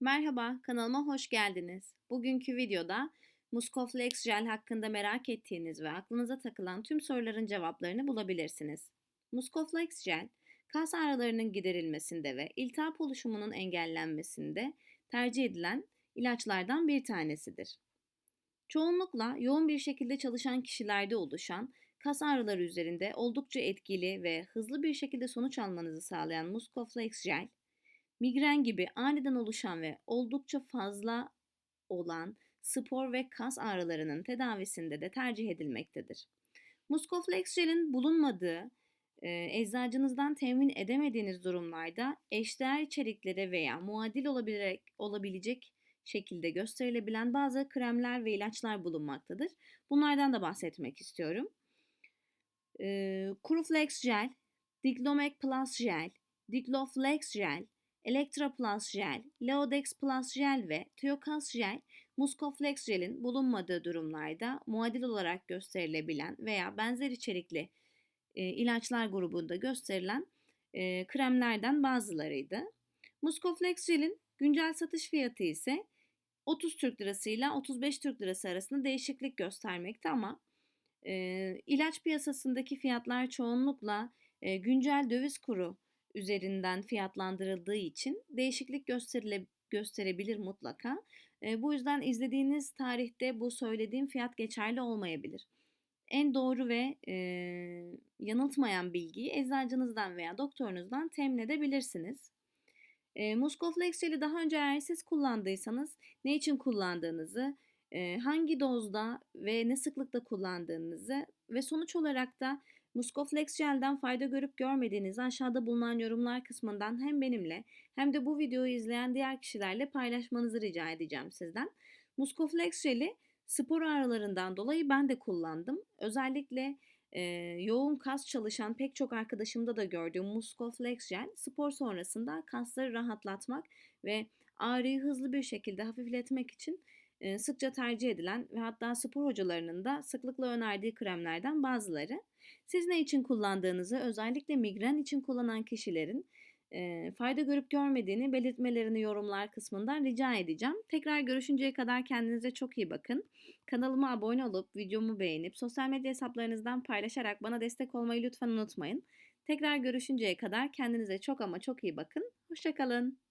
Merhaba, kanalıma hoş geldiniz. Bugünkü videoda Muscoflex Gel hakkında merak ettiğiniz ve aklınıza takılan tüm soruların cevaplarını bulabilirsiniz. Muscoflex Gel, kas ağrılarının giderilmesinde ve iltihap oluşumunun engellenmesinde tercih edilen ilaçlardan bir tanesidir. Çoğunlukla yoğun bir şekilde çalışan kişilerde oluşan kas ağrıları üzerinde oldukça etkili ve hızlı bir şekilde sonuç almanızı sağlayan Muscoflex Gel, Migren gibi aniden oluşan ve oldukça fazla olan spor ve kas ağrılarının tedavisinde de tercih edilmektedir. Muscoflex jelin bulunmadığı, e, eczacınızdan temin edemediğiniz durumlarda eşdeğer içeriklere veya muadil olabilecek, olabilecek şekilde gösterilebilen bazı kremler ve ilaçlar bulunmaktadır. Bunlardan da bahsetmek istiyorum. E, Curuflex Gel, Diglomec Plus Gel, Digloflex Gel, Electra Plus Gel, Leodex Plus Gel ve Thiokas Gel, Muscoflex Gel'in bulunmadığı durumlarda muadil olarak gösterilebilen veya benzer içerikli e, ilaçlar grubunda gösterilen e, kremlerden bazılarıydı. Muscoflex Gel'in güncel satış fiyatı ise 30 Türk Lirası ile 35 Türk Lirası arasında değişiklik göstermekte ama e, ilaç piyasasındaki fiyatlar çoğunlukla e, güncel döviz kuru üzerinden fiyatlandırıldığı için değişiklik gösterile, gösterebilir mutlaka. E, bu yüzden izlediğiniz tarihte bu söylediğim fiyat geçerli olmayabilir. En doğru ve e, yanıltmayan bilgiyi eczacınızdan veya doktorunuzdan temin edebilirsiniz. E, Muscoflex jeli daha önce eğer siz kullandıysanız ne için kullandığınızı, e, hangi dozda ve ne sıklıkta kullandığınızı ve sonuç olarak da Muscoflex Gel'den fayda görüp görmediğinizi aşağıda bulunan yorumlar kısmından hem benimle hem de bu videoyu izleyen diğer kişilerle paylaşmanızı rica edeceğim sizden. Muscoflex Gel'i spor ağrılarından dolayı ben de kullandım. Özellikle e, yoğun kas çalışan pek çok arkadaşımda da gördüğüm Muscoflex Gel spor sonrasında kasları rahatlatmak ve ağrıyı hızlı bir şekilde hafifletmek için sıkça tercih edilen ve hatta spor hocalarının da sıklıkla önerdiği kremlerden bazıları. Siz ne için kullandığınızı özellikle migren için kullanan kişilerin fayda görüp görmediğini belirtmelerini yorumlar kısmından rica edeceğim. Tekrar görüşünceye kadar kendinize çok iyi bakın. Kanalıma abone olup videomu beğenip sosyal medya hesaplarınızdan paylaşarak bana destek olmayı lütfen unutmayın. Tekrar görüşünceye kadar kendinize çok ama çok iyi bakın. Hoşçakalın.